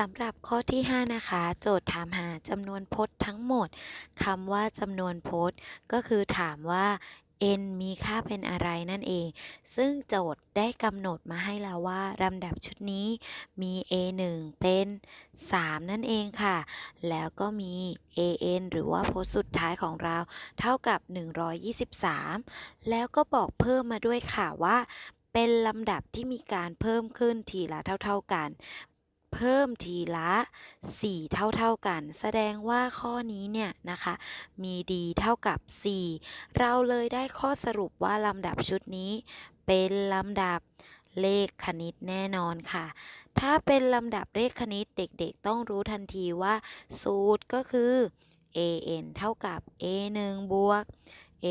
สำหรับข้อที่ 5 นะคะ โจทย์ถามหาจำนวนพจน์ทั้งหมดคำว่าจำนวนพจน์ ก็คือถามว่า n มีค่าเป็นอะไรนั่นเอง ซึ่งโจทย์ได้กำหนดมาให้แล้วว่าลำดับชุดนี้มี a 1 เป็น 3 นั่นเองค่ะ แล้วก็มี an หรือว่าพจน์สุดท้ายของเรา เท่ากับ 123 แล้วก็บอกเพิ่มมาด้วยค่ะว่าเป็นลำดับที่มีการเพิ่มขึ้นทีละเท่า ๆกัน เพิ่มทีละ 4 เท่าๆกัน แสดงว่าข้อนี้เนี่ยนะคะ มี d เท่ากับ 4 เราเลยได้ข้อสรุปว่าลำดับชุดนี้ เป็นลำดับเลขคณิตแน่นอนค่ะ ถ้าเป็นลำดับเลขคณิตเด็กๆ ต้องรู้ทันทีว่า สูตรก็คือ an เท่ากับ a 1บวก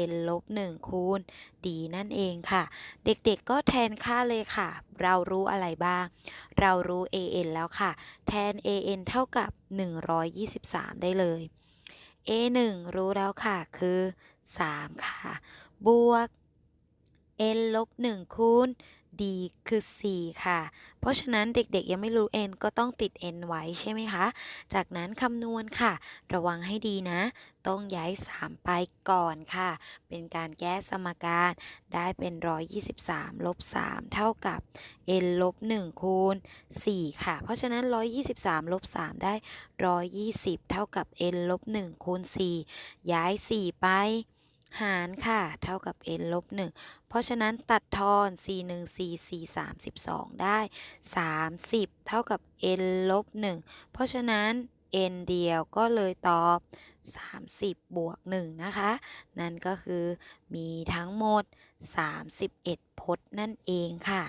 n ลบ1คูณ d นั่นเองค่ะ เด็กๆก็แทนค่าเลยค่ะ เรารู้อะไรบ้าง เรารู้ an แล้วค่ะ แทน an เท่ากับ 123 ได้เลย a 1 รู้แล้วค่ะคือ 3 ค่ะ บวก n ลบ1คูณ d คือ4ค่ะ เพราะฉะนั้นเด็กๆยังไม่รู้ n ก็ต้องติด n ไว้ใช่ไหมคะ จากนั้นคำนวณค่ะ ระวังให้ดีนะ ต้องย้าย 3 ไปก่อนค่ะ เป็นการแก้สมการได้เป็น 123 ลบ 3 เท่ากับ n ลบ 1 คูณ 4 ค่ะ เพราะฉะนั้น 123 ลบ 3 ได้ 120 เท่ากับ n ลบ 1 คูณ 4 ย้าย 4 ไป หารค่ะ เท่ากับ n ลบ1เพราะฉะนั้นตัดทอน c 1 c 4 32ได้ 30 เท่ากับ n ลบ1เพราะฉะนั้น n เดียวก็เลยตอบ 30 บวก 1 นะคะ นั่นก็คือมีทั้งหมด 31 พจน์นั่นเองค่ะ